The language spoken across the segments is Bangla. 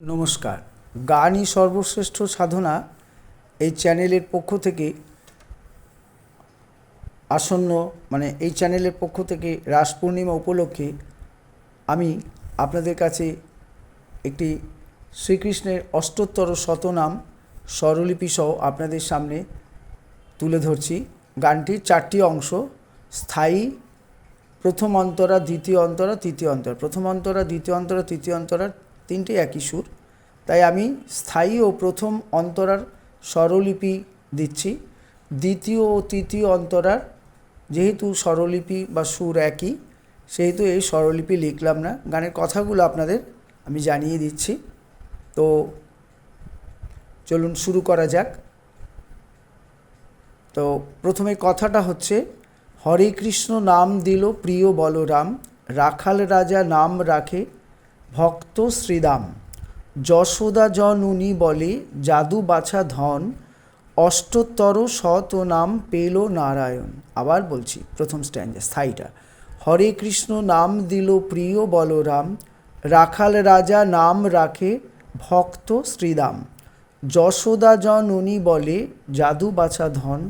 নমস্কার। গানই সর্বশ্রেষ্ঠ সাধনা এই চ্যানেলের পক্ষ থেকে আসন্ন মানে এই চ্যানেলের পক্ষ থেকে রাস পূর্ণিমা উপলক্ষে আমি আপনাদের কাছে একটি শ্রীকৃষ্ণের অষ্টোত্তর শতনাম স্বরলিপি সহ আপনাদের সামনে তুলে ধরছি। গানটির চারটি অংশ, স্থায়ী, প্রথম অন্তরা, দ্বিতীয় অন্তরা, তৃতীয় অন্তরা। প্রথম অন্তরা, দ্বিতীয় অন্তরা, তৃতীয় অন্তরা তিনটে একই সুর। তাই আমি স্থায়ী ও প্রথম অন্তরার স্বরলিপি দিচ্ছি। দ্বিতীয় ও তৃতীয় অন্তরার যেহেতু স্বরলিপি বা সুর একই, সেহেতু এই স্বরলিপি লিখলাম না। গানের কথাগুলো আপনাদের আমি জানিয়ে দিচ্ছি। তো চলুন শুরু করা যাক। তো প্রথমে কথাটা হচ্ছে, হরে কৃষ্ণ নাম দিল প্রিয় বলরাম, রাখাল রাজা নাম রাখে ভক্ত শ্রীদাম যশোদা জনুনি বলে জাদু বাছা ধন, অষ্টোত্তর শত নাম পেল নারায়ণ। আবার বলছি, প্রথম স্ট্যান্ডে, স্থায়ীটা। হরে কৃষ্ণ নাম দিল প্রিয় বলরাম, রাখাল রাজা নাম রাখে ভক্ত শ্রীদাম যশোদা জননী বলে জাদু বাছা ধন,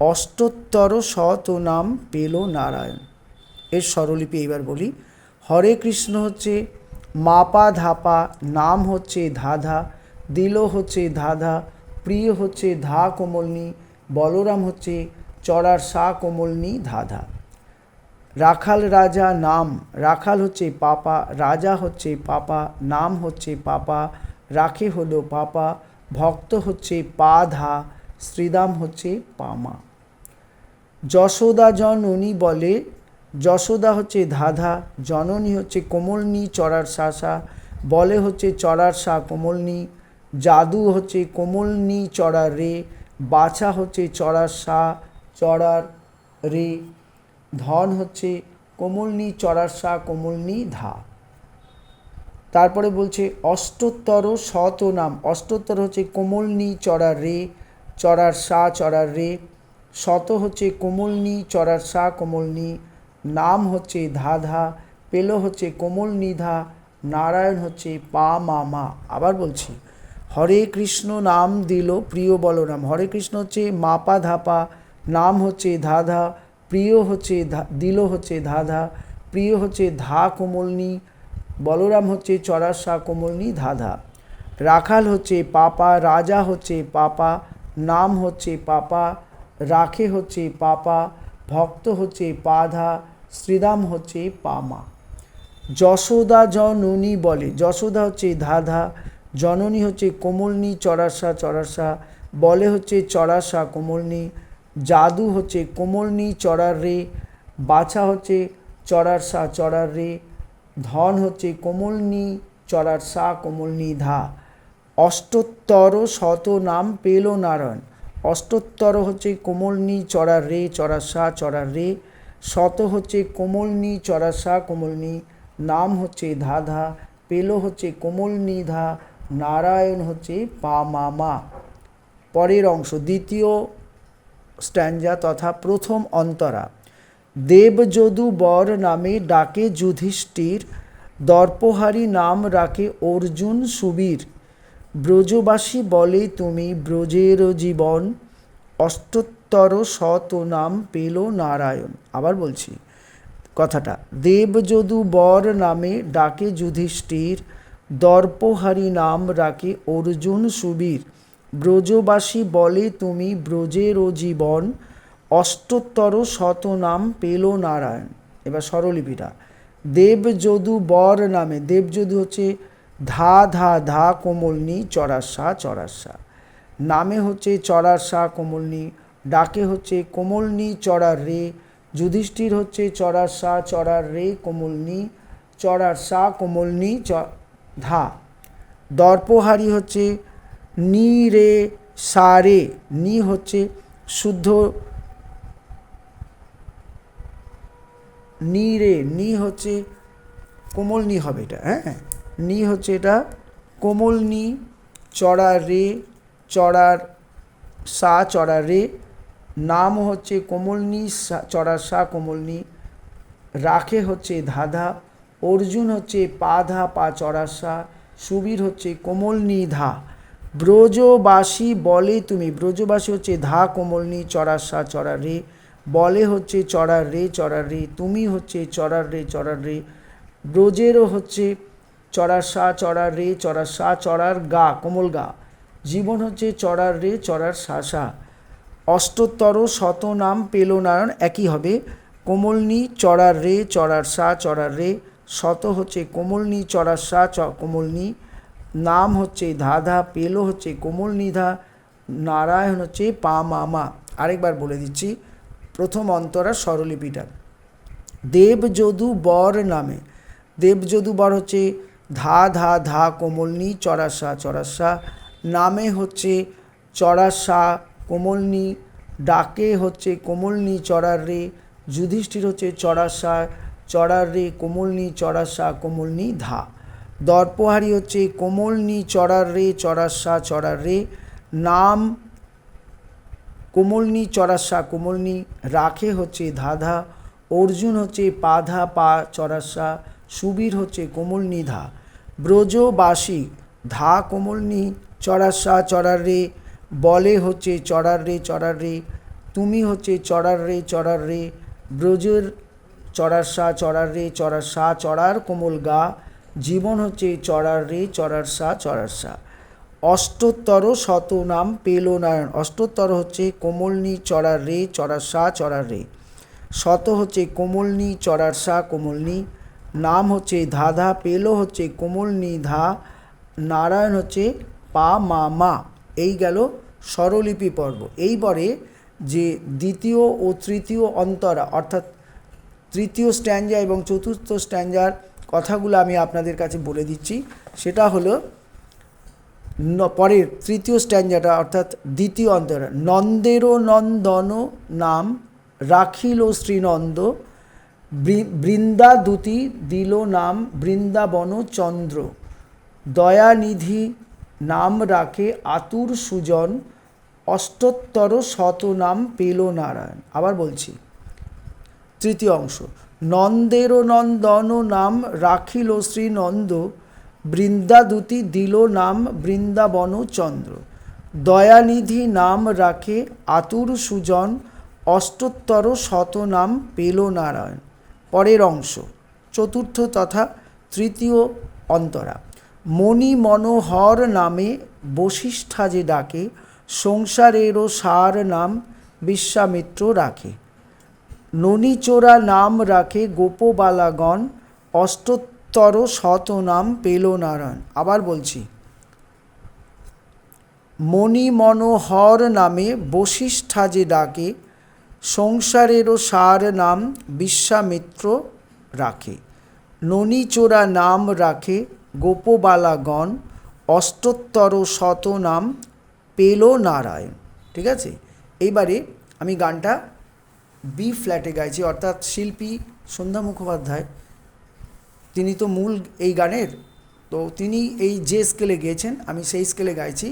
অষ্টোত্তর শত নাম পেল নারায়ণ। এর স্বরলিপি এইবার বলি, হরে কৃষ্ণ হচ্ছে মাপা ধাপা, নাম হচ্ছে ধাধা, দিল হচ্ছে ধাধা, প্রিয় হচ্ছে ধা কোমলনি, বলরাম হচ্ছে চড়ার সা কোমলনি ধাধা। রাখাল রাজা নাম, রাখাল হচ্ছে পাপা, রাজা হচ্ছে পাপা, নাম হচ্ছে পাপা, রাখে হলো পাপা, ভক্ত হচ্ছে পা ধা, শ্রীদাম হচ্ছে পামা যশোদা জননী বলে যশোদা হচ্ছে ধাধা, জননী হচ্ছে কোমলনি, চড়ার শাসা, বলে হচ্ছে চড়ার সা কোমলনি, জাদু হচ্ছে কোমলনি, চড়ার রে, বাছা হচ্ছে চড়ার সা, চড়ার রে, ধন হচ্ছে কোমলনি, চড়ার সা, কোমলনি, ধা। তারপরে বলছে অষ্টোত্তর শত নাম, অষ্টোত্তর হচ্ছে কোমলনি, চড়ার রে, চড়ার সা, চড়ার রে শত হচ্ছে কোমলনি, চড়ার সা, কোমলনি নাম হচ্ছে ধাধা, পেল হচ্ছে কোমল নিধা, নারায়ণ হচ্ছে পা মা মা। আবার বলছি, হরে কৃষ্ণ নাম দিল প্রিয় বলরাম। হরে কৃষ্ণ হচ্ছে মাপা ধাপা, নাম হচ্ছে ধাধা, প্রিয় হচ্ছে দিল হচ্ছে ধাধা, প্রিয় হচ্ছে ধা কোমলনি, বলরাম হচ্ছে চড়াশা কোমলনি ধাধা। রাখাল হচ্ছে পাপা, রাজা হচ্ছে পাপা, নাম হচ্ছে পাপা, রাখে হচ্ছে পাপা ভক্ত হচ্ছে পাধা শ্রীদাম হচ্ছে পামা। যশোদা জননী বলে, যশোদা হচ্ছে ধাধা, জননী হচ্ছে কোমলনি চড়াসা চড়াসা বলে হচ্ছে চড়াসা কোমলনি, জাদু হচ্ছে কোমলনি, চড়ার রে, বাছা হচ্ছে চড়ার সা চড়ার রে, ধন হচ্ছে কোমলনি চড়ার সা কোমলনি ধা। অষ্টোত্তর শত নাম পেল নারায়ণ। অষ্টোত্তর হচ্ছে কোমলনি চড়ার রে চড়ার সা চড়ার রে। শত হচ্ছে কোমলনি চড়ার সা কোমলনি নাম হচ্ছে ধাধা পেল হচ্ছে কোমলনি ধা। নারায়ণ হচ্ছে পা, মা মা। পরের অংশ, দ্বিতীয় স্ট্যাঞ্জা তথা প্রথম অন্তরা। দেবযদু বর নামে ডাকে যুধিষ্ঠির, দর্পহারি নাম রাখে অর্জুন সুবীর। ব্রজবাসী বলে, তুমি ব্রজের জীবন, অষ্টোত্তর শত নাম পেল নারায়ণ। আবার বলছি কথাটা দেবযদু বর নামে ডাকে যুধিষ্ঠির, দর্পহারি নাম রাখে অর্জুন সুবীর। ব্রজবাসী বলে, তুমি ব্রজের জীবন, অষ্টোত্তর শত নাম পেল নারায়ণ। এবার স্বরলিপিটা দেবযদু বর নামে। দেবযদু হচ্ছে ধা ধা ধা কোমলনি চড়াসা চড়াসা নামে হচ্ছে চড়ার সা কোমলনি, ডাকে হচ্ছে কোমলনি চড়ার রে। যুধিষ্ঠির হচ্ছে চড়ার সা চড়ার রে কোমলনি চড়ার সা কোমলনি চ, ধা। দর্পহারি হচ্ছে নি রে সা রে। নি হচ্ছে শুদ্ধ নি রে। নি হচ্ছে কোমল নি হবে এটা হ্যাঁ? নি হচ্ছে এটা কোমল নি চড়ার রে চড়ার সা চড়ার রে, নাম হচ্ছে কোমলনি চড়ার সা কোমলনি রাখে হচ্ছে ধাধা, অর্জুন হচ্ছে পা ধা, পা চড়ার সা, সুবীর হচ্ছে কোমলনি ধা। ব্রজবাসী বলে তুমি, ব্রজবাসী হচ্ছে ধা কোমলনি চড়ার সা চড়ার রে, বলে হচ্ছে চড়ার রে চড়ার রে, তুমি হচ্ছে চড়ার রে চড়ার রে, ব্রজেরও হচ্ছে চড়ার সা, চড়ার রে, চড়ার সা, চড়ার গা, কোমল গা। জীবন হচ্ছে চড়ার রে, চড়ার সা সা। অষ্টোত্তর শতনাম পেল নারায়ণ, একই হবে। কোমলনি, চড়ার রে, চড়ার সা, চড়ার রে। শত হচ্ছে কোমলনি, চড়ার সা, চ, কোমলনি। নাম হচ্ছে ধাধা, পেল হচ্ছে কোমলনিধা নারায়ণ হচ্ছে পা মামা আরেকবার বলে দিচ্ছি, প্রথম অন্তরা স্বরলিপিটা। দেবযদু বর নামে। দেবযদু বর হচ্ছে ধা ধা ধা কোমলনি চড়াসা চড়াসা। নামে হচ্ছে চড়াসা কোমলনি, ডাকে হচ্ছে কোমলনি চড়ার রে। যুধিষ্ঠির হচ্ছে চড়াসা চড়ার রে, কোমলনি চড়াসা কোমলনি ধা। দর্পহারি হচ্ছে কোমলনি চড়ার রে, চড়াসা চড়ার রে। নাম কোমলনি চড়াসা কোমলনি, রাখে হচ্ছে ধাধা অর্জুন হচ্ছে পাধা পা চড়াসা, সুবীর হচ্ছে কোমলনি ধা। ব্রজবাসী, ধা কোমলনি চড়াসা চড়ার রে, বলে হচ্ছে চড়ার রে চড়ার রে, তুমি হচ্ছে চড়ার রে চড়ার রে, ব্রজের চড়ার সা চড়ার রে, চড়ার সা চড়ার কোমল গা, জীবন হচ্ছে চড়ার রে, চড়ার সা চড়ার সা। অষ্টোত্তর শত নাম পেল নারায়ণ, অষ্টোত্তর হচ্ছে কোমলনি, চড়ার রে, চড়ার সা, চড়ার রে। শত হচ্ছে কোমলনি, চড়ার সা, কোমলনি নাম হচ্ছে ধাধা পেল হচ্ছে কোমলনি ধা, নারায়ণ হচ্ছে পা মা মা। এই গেল স্বরলিপি পর্ব। এইবারে যে দ্বিতীয় ও তৃতীয় অন্তরা, অর্থাৎ তৃতীয় স্ট্যান্ডা এবং চতুর্থ স্ট্যান্ডার কথাগুলো আমি আপনাদের কাছে বলে দিচ্ছি। সেটা হলো পরের তৃতীয় স্ট্যান্ডাটা অর্থাৎ দ্বিতীয় অন্তর। নন্দেরও নন্দন নাম, রাখিল শ্রীনন্দ বৃ- বৃন্দাদূতি দিল নাম বৃন্দাবন চন্দ্র। দয়ানিধি নাম রাখে আতুর সুজন, অষ্টোত্তর শত নাম পেল নারায়ণ। আবার বলছি, তৃতীয় অংশ, নন্দের নন্দন নাম রাখিল শ্রীনন্দ, বৃন্দাদূতি দিল নাম বৃন্দাবন চন্দ্র। দয়ানিধি নাম রাখে আতুর সুজন, অষ্টোত্তর শত নাম পেল নারায়ণ। পরের অংশ, চতুর্থ তথা তৃতীয় অন্তরা। মণি মনোহর নামে বশিষ্ঠা যে ডাকে, সংসারেরও সার নাম বিশ্বামিত্র রাখে। ননীচোরা নাম রাখে গোপবালাগণ, অষ্টোত্তর শত নাম পেল নারায়ণ আবার বলছি, মণি মনোহর নামে বশিষ্ঠা যে ডাকে সংসারেরও সার নাম বিশ্বামিত্র রাখে। ননীচোরা নাম রাখে গোপবালাগণ, অষ্টোত্তর শত নাম পেল নারায়ণ। ঠিক আছে? এইবারে আমি গানটা বি ফ্ল্যাটে গাইছি, অর্থাৎ শিল্পী সন্ধ্যা মুখোপাধ্যায়। তিনি তো মূল এই গানের, তো তিনি এই যে স্কেলে গেয়েছেন, আমি সেই স্কেলে গাইছি।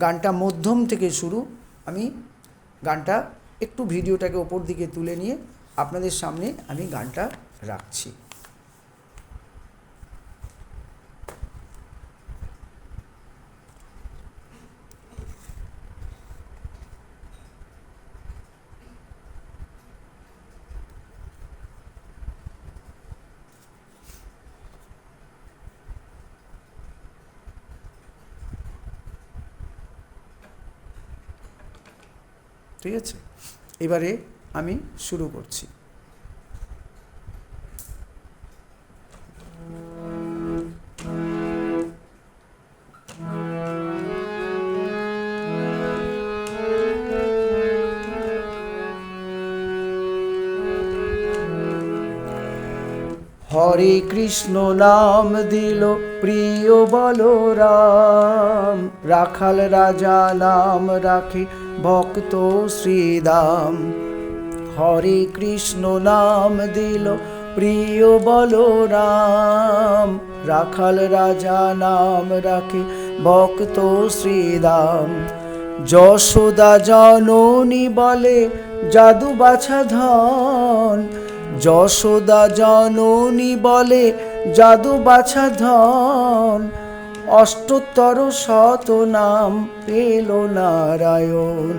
গানটা মধ্যম থেকে শুরু, আমি গানটা একটু ভিডিওটাকে ওপর দিকে তুলে নিয়ে আপনাদের সামনে আমি গানটা রাখছি। ঠিক আছে? এবারে আমি শুরু করছি। হরে কৃষ্ণ নাম দিল প্রিয় বলরাম রাখাল রাজা নাম রাখে ভক্ত শ্রীদাম, হরে কৃষ্ণ নাম দিল প্রিয় বলরাম। রাখাল রাজা নাম রাখে ভক্ত শ্রীদাম। যশোদা জননী বলে জাদু বাছা ধন। যশোদা জননী বলে জাদু বাছা ধন। অষ্টোত্তর শত নাম পেল নারায়ণ।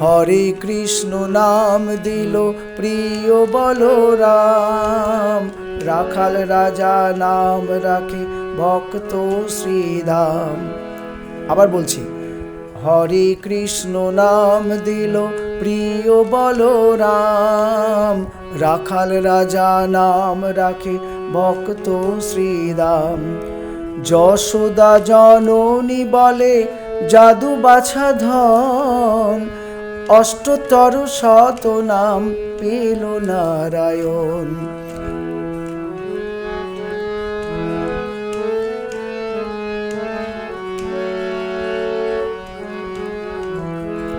হরে কৃষ্ণ নাম দিল প্রিয় বলরাম। রাখাল রাজা নাম রাখে ভক্ত শ্রীদাম আবার বলছি, হরে কৃষ্ণ নাম দিল প্রিয় বলরাম। রাখাল রাজা নাম রাখে ভক্ত শ্রীদাম যশোদা জননী বলে জাদু বাছা ধন, অষ্টতর শত নাম পেল নারায়ণ।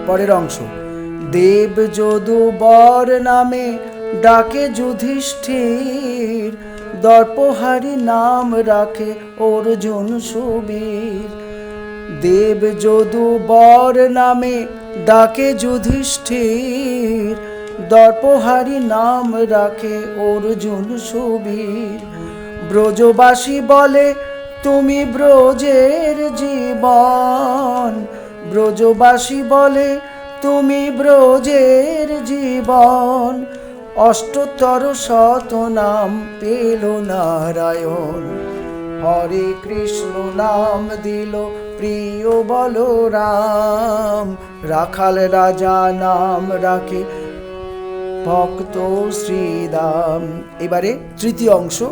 পরের অংশ দেব যদু বর নামে ডাকে যুধিষ্ঠির দর্পহারি নাম রাখে অর্জুন সুবীর। দেব যদু বর নামে ডাকে যুধিষ্ঠির। দর্পহারি নাম রাখে অর্জুন সুবীর। ব্রজবাসী বলে, তুমি ব্রজের জীবন। ব্রজবাসী বলে, তুমি ব্রজের জীবন। অষ্টতর শত নাম পেল নারায়ণ। হরে কৃষ্ণ নাম দিল প্রিয় বলরাম। রাখাল রাজা নাম রাখে ভক্ত শ্রীদাম এবারে তৃতীয় অংশ।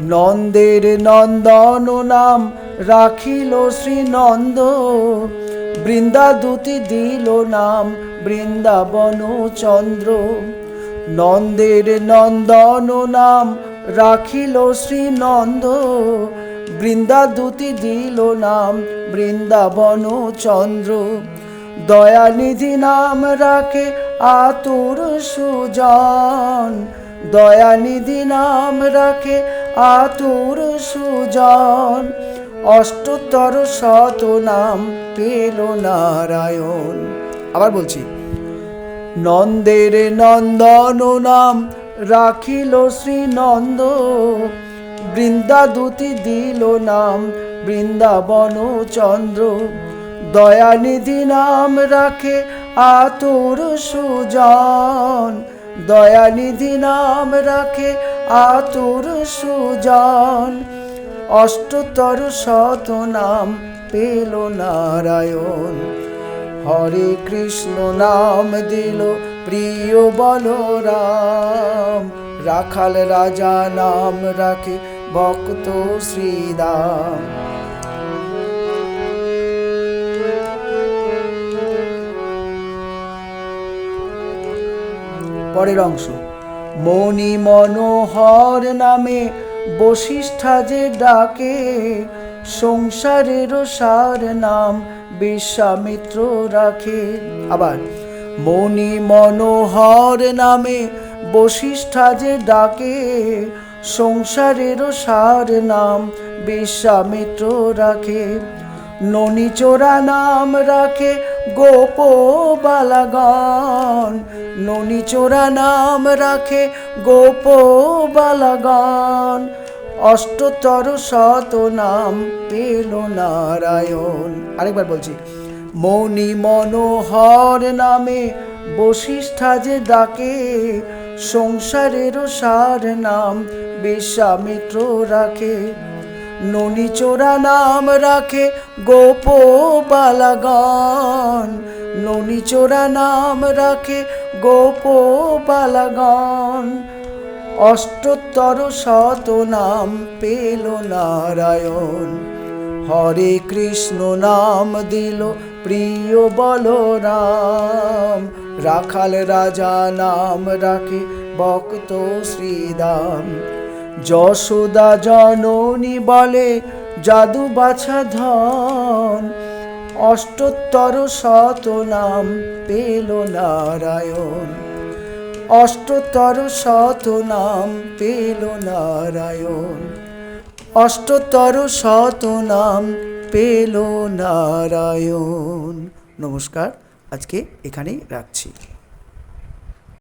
নন্দের নন্দন নাম রাখিল শ্রীনন্দ। বৃন্দাদূতি দিল নাম বৃন্দাবন চন্দ্র। নন্দের নন্দন নাম রাখিল শ্রীনন্দ, বৃন্দাদূতি দিল নাম বৃন্দাবন চন্দ্র। দয়ানিধি নাম রাখে আতুর সুজন, দয়ানিধি নাম রাখে আতুর সুজন। অষ্টতর শত নাম পেল নারায়ণ। আবার বলছি নন্দের নন্দন নাম রাখিল শ্রীনন্দ। বৃন্দাদূতি দিল নাম বৃন্দাবন চন্দ্র। দয়ানিধি নাম রাখে আতুর সুজন। দয়ানিধি নাম রাখে আতুর সুজন। অষ্টতর শত নাম পেল নারায়ণ। হরে কৃষ্ণ নাম দিল প্রিয় বলরাম। রাখাল রাজা নাম রাখে ভক্ত শ্রীদাম। পরের অংশ, মণি মনোহর নামে বশিষ্ঠা যে ডাকে সংসারের সার নাম বিশ্বামিত্র রাখে। আবার মণি মনোহর নামে বশিষ্ঠা যে ডাকে সংসারের সার নাম বিশ্বামিত্র রাখে। ননিচোরা নাম রাখে গোপ বালাগণ ননিচোরা নাম রাখে গোপ বালাগণ অষ্টতর শত নাম পেল নারায়ণ। আরেকবার বলছি মৌনি মনোহর নামে বশিষ্ঠা যে ডাকে সংসারেরও সার নাম বিশ্বামিত্র রাখে। ননিচোরা নাম রাখে গোপ বালাগণ ননিচোরা নাম রাখে গোপ বালাগণ অষ্টতর শত নাম পেল নারায়ণ। হরে কৃষ্ণ নাম দিল প্রিয় বলরাম। রাখাল রাজা নাম রাখে ভক্ত শ্রীদাম। যশোদা জননী বলে জাদু বাছা ধন। অষ্টোত্তর শত নাম পেল নারায়ণ। অষ্টতর শত নাম পেল নারায়ণ। অষ্টতর শত নাম পেল নারায়ণ। নমস্কার আজকে এখানেই রাখছি।